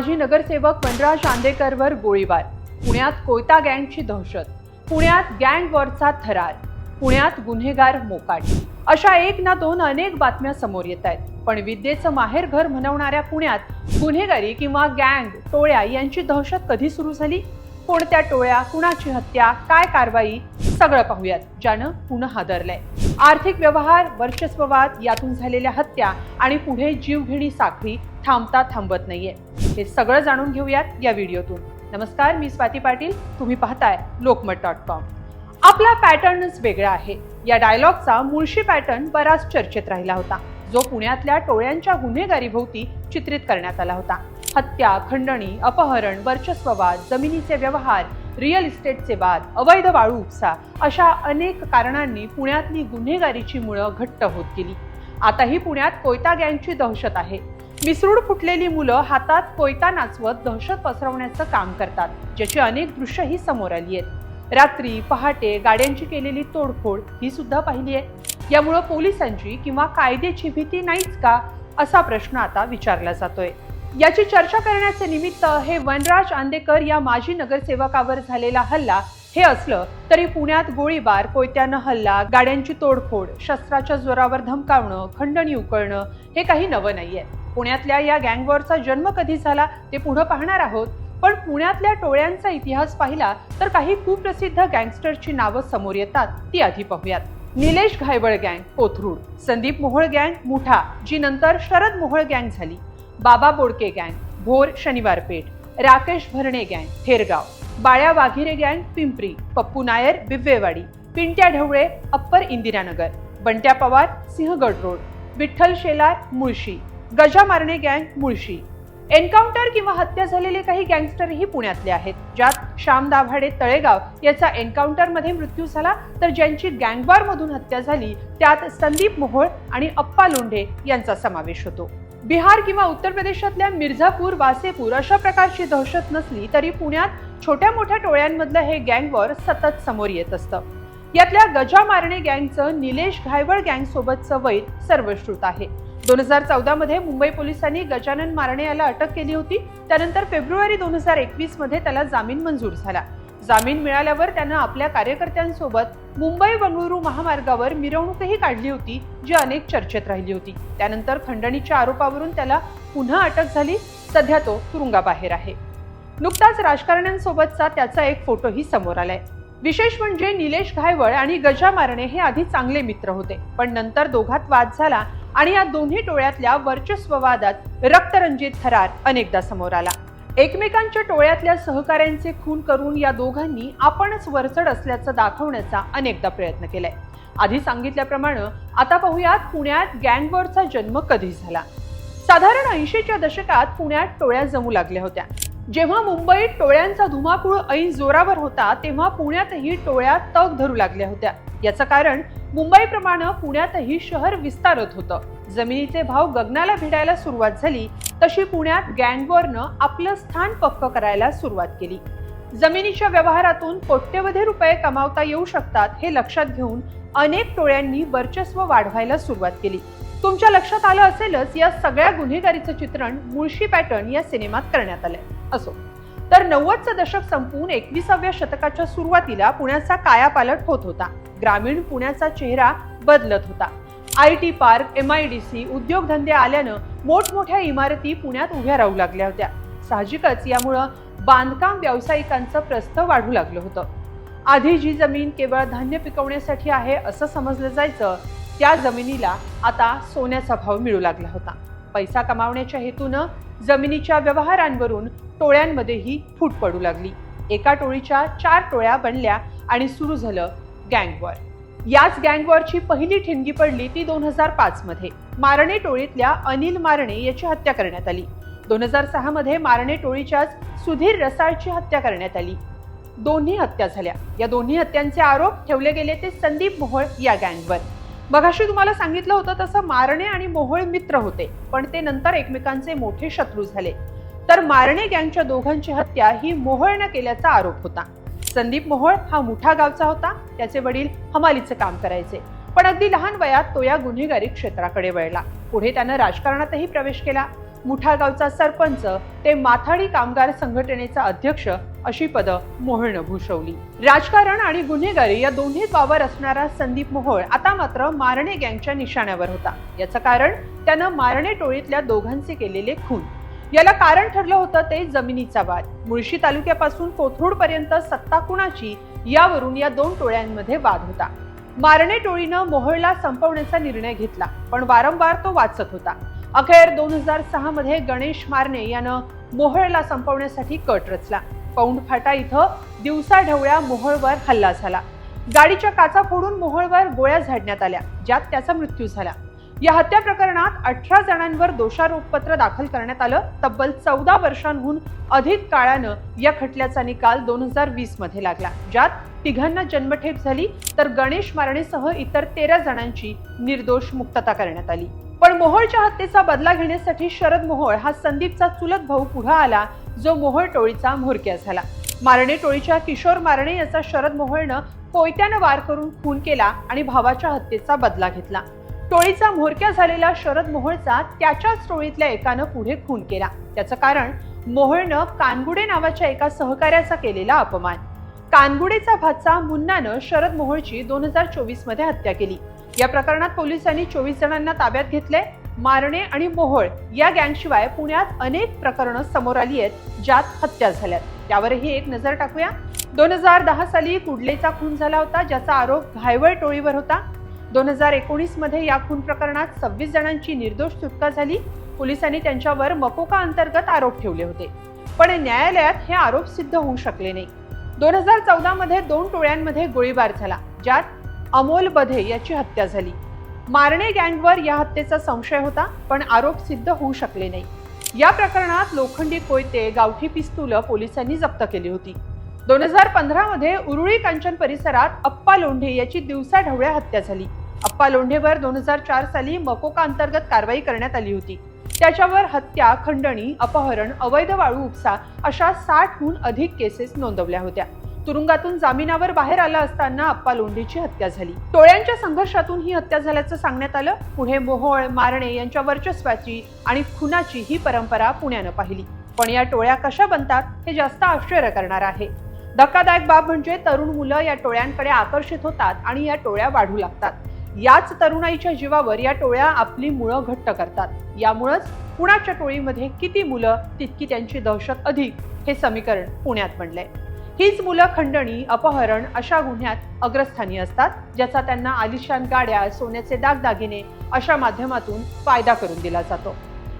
माजी नगरसेवक वनराज चांदेकरवर गोळीबार. पुण्यात कोयता गँगची दहशत. पुण्यात गँग वॉरचा थरार. पुण्यात गुन्हेगार मोकाट. अशा एक ना दोन अनेक बातम्या समोर येत आहेत. पण विद्येचं माहेर घर म्हणवणाऱ्या पुण्यात गुन्हेगारी किंवा गँग टोळ्या यांची दहशत कधी सुरू झाली? कोणत्या टोळ्या कुणाची हत्या काय कारवाई? सगळं पाहूयात ज्यानं पुन्हा हादरलंय. आर्थिक व्यवहार वर्चस्ववाद यातून झालेल्या हत्या आणि पुढे जीवघेणी साखळी थांबता थांबत नाहीये. हे सगळं जाणून घेऊयात या व्हिडिओतून. नमस्कार मी स्वाती पाटील. तुम्ही पाहताय लोकमत डॉट कॉम. आपला पॅटर्नच वेगळा आहे. या डायलॉगचा मुळशी पॅटर्न बराच चर्चेत राहिला होता. जो पुण्यातल्या टोळ्यांच्या गुन्हेगारीभोवती चित्रित करण्यात आला होता. हत्या खंडणी अपहरण वर्चस्ववाद जमिनीचे व्यवहार रिअल इस्टेटचे वाद अवैध वाळू उपसा अशा अनेक कारणांनी पुण्यातली गुन्हेगारीची मुळं घट्ट होत गेली. आताही पुण्यात कोयता गँगची दहशत आहे. मिसरूड फुटलेली मुलं हातात कोयता नाचवत दहशत पसरवण्याचं काम करतात ज्याची अनेक दृश्यही समोर आली आहेत. रात्री पहाटे गाड्यांची केलेली तोडफोड ही सुद्धा पाहिली आहे. यामुळं पोलिसांची किंवा कायद्याची भीती नाहीच का असा प्रश्न आता विचारला जातोय. याची चर्चा करण्याचे निमित्त हे वनराज आंदेकर या माजी नगरसेवकावर झालेला हल्ला हे असलं तरी पुण्यात गोळीबार कोयत्यानं हल्ला गाड्यांची तोडफोड शस्त्राच्या जोरावर धमकावणं खंडणी उकळणं हे काही नवं नाहीये. पुण्यातल्या या गँगवॉरचा जन्म कधी झाला ते पुढं पाहणार आहोत. पण पुण्यातल्या टोळ्यांचा इतिहास पाहिला तर काही कुप्रसिद्ध गँगस्टरची नावं समोर येतात. ती आधी पाहूयात. निलेश घायवळ गँग कोथरूड. संदीप मोहोळ गँग मुठा जी नंतर शरद मोहोळ गँग झाली. बाबा बोडके गँग भोर शनिवार पेठ राकेश भरणे गँग थेरगाव बाळ्या वाघिरे गँग पिंपरी पप्पू नायर बिव्वेवाडी पिंट्या ढवळे अप्पर इंदिरानगर बंट्या पवार सिंहगड रोड विठ्ठल शेलार मुळशी गजा मारणे गँग मुळशी. एन्काउंटर किंवा हत्या झालेले काही गँगस्टरही पुण्यातले आहेत ज्यात श्याम दाभाडे तळेगाव याचा एन्काउंटरमध्ये मृत्यू झाला तर ज्यांची गँगवारमधून हत्या झाली त्यात संदीप मोहोळ आणि अप्पा लोंढे यांचा समावेश होतो. बिहार किंवा उत्तर प्रदेशातल्या मिर्झापूर वासेपूर अशा प्रकारची दहशत नसली तरी पुण्यात छोट्या मोठ्या टोळ्यांमधलं हे गँगवॉर सतत समोर येत असतं. यातल्या गजा मारणे गँगचं निलेश घायवळ गँग सोबतचं वैर सर्वश्रुत आहे. दोन हजार चौदा मध्ये मुंबई पोलिसांनी गजानन मारणे याला अटक केली होती. त्यानंतर फेब्रुवारी दोन हजार एकवीसमध्ये त्याला जामीन मंजूर झाला. जामीन मिळाल्यावर त्यानं आपल्या कार्यकर्त्यांसोबत मुंबई बंगळुरू महामार्गावर मिरवणूकही काढली होती जी अनेक चर्चेत राहिली होती. त्यानंतर खंडणीच्या आरोपावरून त्याला पुन्हा अटक झाली. सध्या तो तुरुंगाबाहेर आहे. नुकताच राजकारण्यांसोबतचा त्याचा एक फोटोही समोर आलाय. विशेष म्हणजे निलेश घायवळ आणि गजा मारणे हे आधी चांगले मित्र होते पण नंतर दोघात वाद झाला आणि या दोन्ही टोळ्यातल्या वर्चस्ववादात रक्तरंजित थरार अनेकदा समोर आला. एकमेकांच्या टोळ्यातल्या सहकाऱ्यांचे खून करून या दोघांनी आपणच वरचढ असल्याचं दाखवण्याचा अनेकदा प्रयत्न केलाय. आधी सांगितल्याप्रमाणे आता पाहूयात पुण्यात गँगवॉरचा जन्म कधी झाला. साधारण ऐंशीच्या दशकात पुण्यात टोळ्या जमू लागल्या होत्या. जेव्हा मुंबईत टोळ्यांचा धुमाकूळ ऐन जोरावर होता तेव्हा पुण्यातही टोळ्या तग धरू लागल्या होत्या. याचं कारण मुंबईप्रमाणे पुण्यातही शहर विस्तारत होतं. जमिनीचे भाव गगनाला भिडायला सुरुवात झाली तशी पुण्यात गँगवॉरनं आपलं स्थान पक्क करायला सुरुवात केली. जमिनीच्या व्यवहारातून कोट्यवधी रुपये कमावता येऊ शकतात हे लक्षात घेऊन अनेक टोळ्यांनी वर्चस्व वाढवायला सुरुवात केली. तुमच्या लक्षात आलं असेलच या सगळ्या गुन्हेगारीचं चित्रण मुळशी पॅटर्न या सिनेमात करण्यात आलंय. असो. तर नव्वदचं दशक संपून एकविसाव्या शतकाच्या सुरुवातीला पुण्याचा कायापालट होत होता. ग्रामीण पुण्याचा चेहरा बदलत होता. I T park M I D C उद्योगधंदे आल्यानं मोठमोठ्या इमारती पुण्यात उभ्या राहू लागल्या होत्या. साहजिकच यामुळं बांधकाम व्यावसायिकांचं प्रस्थ वाढू लागलं होतं. आधी जी जमीन केवळ धान्य पिकवण्यासाठी आहे असं समजलं जायचं त्या जमिनीला आता सोन्याचा भाव मिळू लागला होता. पैसा कमावण्याच्या हेतूनं जमिनीच्या व्यवहारांवरून टोळ्यांमध्येही फूट पडू लागली. एका टोळीच्या चार टोळ्या बनल्या आणि सुरू झालं गँगवॉर. याच गँगवॉरची पहिली ठिणगी पडली ती दोन हजार पाच मध्ये मारणे टोळीतल्या अनिल मारणे याची हत्या करण्यात आली. दोन हजार सहा मध्ये मारणे टोळीच्याच सुधीर रसाळची हत्या करण्यात आली. दोन्ही हत्या झाल्या. या दोन्ही हत्यांचे आरोप ठेवले गेले ते संदीप मोहोळ या गँगवर. मगाशी तुम्हाला सांगितलं होतं तसं मारणे आणि मोहोळ मित्र होते पण ते नंतर एकमेकांचे मोठे शत्रू झाले. तर मारणे गँगच्या दोघांची हत्या ही मोहोळनं केल्याचा आरोप होता. संदीप मोहोळ हा मुठा गावचा होता. त्याचे वडील हमालीचं काम करायचे. पण अगदी लहान वयात तो या गुन्हेगारी क्षेत्राकडे वळला. पुढे त्यानं राजकारणातही प्रवेश केला. मुठा गावचा सरपंच ते माथाडी कामगार संघटनेचा अध्यक्ष अशी पदं मोहोळनं भूषवली. राजकारण आणि गुन्हेगारी या दोन्ही वावर असणारा संदीप मोहोळ आता मात्र मारणे गँगच्या निशाण्यावर होता. याचं कारण त्यानं मारणे टोळीतल्या दोघांचे केलेले खून. याला कारण ठरलं होतं ते जमिनीचा वाद. मुळशी तालुक्यापासून कोथरूड पर्यंत सत्ता कुणाची यावरून या दोन टोळ्यांमध्ये वाद होता. मारणे टोळीनं मोहोळला संपवण्याचा निर्णय घेतला पण वारंवार तो वाचत होता. अखेर दोन हजार सहा मध्ये गणेश मारणे यानं मोहोळला संपवण्यासाठी कट रचला. पौंड फाटा इथं दिवसा ढवळ्या मोहोळवर हल्ला झाला. गाडीच्या काचा फोडून मोहोळवर गोळ्या झाडण्यात आल्या ज्यात त्याचा मृत्यू झाला. या हत्या प्रकरणात अठरा जणांवर दोषारोपपत्र दाखल करण्यात आलं. तब्बल चौदा वर्षांहून अधिक काळानं या खटल्याचा निकाल दोन हजार वीसमध्ये लागला. ज्यात तिघांना जन्मठेप झाली तर गणेश मारणेसह इतर तेरा जणांची निर्दोष मुक्तता करण्यात आली. पण मोहोळच्या हत्येचा बदला घेण्यासाठी शरद मोहोळ हा संदीपचा चुलत भाऊ पुढे आला जो मोहोळ टोळीचा म्होरक्या झाला. मारणे टोळीच्या किशोर मारणे याचा शरद मोहोळनं कोयत्यानं वार करून खून केला आणि भावाच्या हत्येचा बदला घेतला. टोळीचा म्होरक्या झालेला शरद मोहोळचा त्याच्याच टोळीतल्या एकानं पुढे खून केला. त्याचं कारण मोहोळनं कानगुडे नावाच्या एका सहकार्याचा केलेला अपमान. कानगुडेचा भाचा मुन्नानं शरद मोहोळची दोन हजार चोवीसमध्ये हत्या केली. या प्रकरणात पोलिसांनी चोवीस जणांना ताब्यात घेतले मारणे आणि मोहोळ या गँगशिवाय पुण्यात अनेक प्रकरणं समोर आली आहेत ज्यात हत्या झाल्यात. त्यावरही एक नजर टाकूया. दोन हजार दहा साली कुडलेचा खून झाला होता ज्याचा आरोप घायवळ टोळीवर होता. दोन हजार एकोणीसमध्ये या खून प्रकरणात सव्वीस जणांची निर्दोष सुटका झाली. पोलिसांनी त्यांच्यावर मकोका अंतर्गत आरोप ठेवले होते. पण न्यायालयात हे आरोप सिद्ध होऊ शकले नाही. दोन हजार चौदामध्ये दोन टोळ्यांमध्ये गोळीबार झाला ज्यात अमोल बधे याची हत्या झाली. मारणे गँगवर या हत्येचा संशय होता पण आरोप सिद्ध होऊ शकले नाही. या प्रकरणात लोखंडी कोयते गावठी पिस्तुलं पोलिसांनी जप्त केली होती. दोन हजार पंधरामध्ये उरुळी कांचन परिसरात अप्पा लोंढे याची दिवसा ढवळ्या हत्या झाली. अप्पा लोंढेवर दोन हजार चार साली मकोका अंतर्गत कारवाई करण्यात आली होती. त्याच्यावर हत्या खंडणी अपहरण अवैध वाळू उपसा अशा साठहून अधिक केसेस नोंदवल्या होत्या. तुरुंगातून जामिनावर बाहेर आला असताना अप्पा लोंढेची हत्या झाली. टोळ्यांच्या संघर्षातून ही हत्या झाल्याचं सांगण्यात आलं. पुढे मोहोळ मारणे यांच्या वर्चस्वाची आणि खुनाची ही परंपरा पुण्यानं पाहिली. पण या टोळ्या कशा बनतात हे जास्त आश्चर्य करणार आहे. धक्कादायक बाब म्हणजे तरुण मुलं या टोळ्यांकडे आकर्षित होतात आणि या टोळ्या वाढू लागतात. याच तरुणाईच्या जीवावर या टोळ्या आपली मुळं घट्ट करतात. यामुळंच पुण्याच्या टोळीमध्ये किती मुलं तितकी त्यांची दहशत अधिक हे समीकरण पुण्यात म्हणलंय हीच मुलं खंडणी अपहरण अशा गुन्ह्यात अग्रस्थानी असतात ज्याचा त्यांना आलिशान गाड्या सोन्याचे दागदागिने अशा माध्यमातून फायदा करून दिला जातो.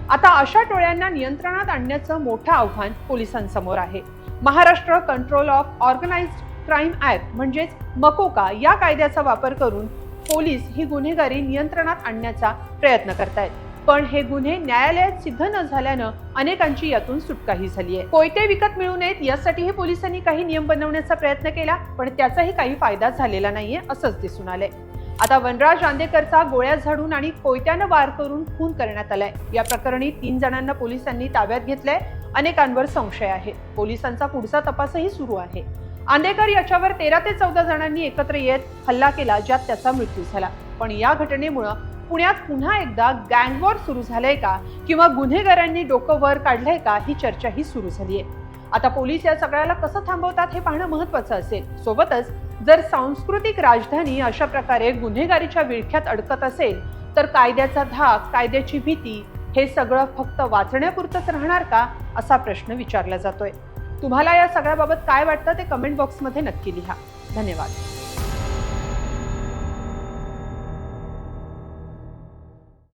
आता अशा टोळ्यांना नियंत्रणात आणण्याचं मोठं आव्हान पोलिसांसमोर आहे. Maharashtra control of organised crime act म्हणजेच मकोका या कायद्याचा वापर करून पोलीस ही गुन्हेगारी नियंत्रणात आणण्याचा प्रयत्न करतायत. पण हे गुन्हे न्यायालयात सिद्ध न झाल्यानं अनेकांची यातून सुटकाही झाली आहे. कोयते विकत मिळू नयेत यासाठीही पोलिसांनी काही नियम बनवण्याचा प्रयत्न केला पण त्याचाही काही फायदा झालेला नाहीये असंच दिसून आलंय. आता वनराज आंदेकरचा गोळ्या झाडून आणि कोयत्यानं वार करून खून करण्यात आलाय. या प्रकरणी तीन जणांना पोलिसांनी ताब्यात घेतलंय. अनेकांवर संशय आहे. पोलिसांचा पुढचा तपासही सुरू आहे. आंदेकर याच्यावर तेरा ते चौदा जणांनी एकत्र येत हल्ला केला ज्यात त्याचा मृत्यू झाला. पण या घटनेमुळं पुण्यात पुन्हा एकदा गँगवॉर सुरू झालंय का? किंवा गुन्हेगारांनी डोकं वर काढलंय का? ही चर्चाही सुरू झाली आहे आता पोलीस या सगळ्याला कसं थांबवतात हे पाहणं महत्वाचं असेल. सोबतच जर सांस्कृतिक राजधानी अशा प्रकारे गुन्हेगारीच्या विळख्यात अडकत असेल तर कायद्याचा धाक कायद्याची भीती हे सगळं फक्त वाचण्यापुरतंच राहणार का? असा प्रश्न विचारला जातोय. तुम्हाला या सगळ्याबाबत काय वाटतं ते कमेंट बॉक्समध्ये नक्की लिहा. धन्यवाद.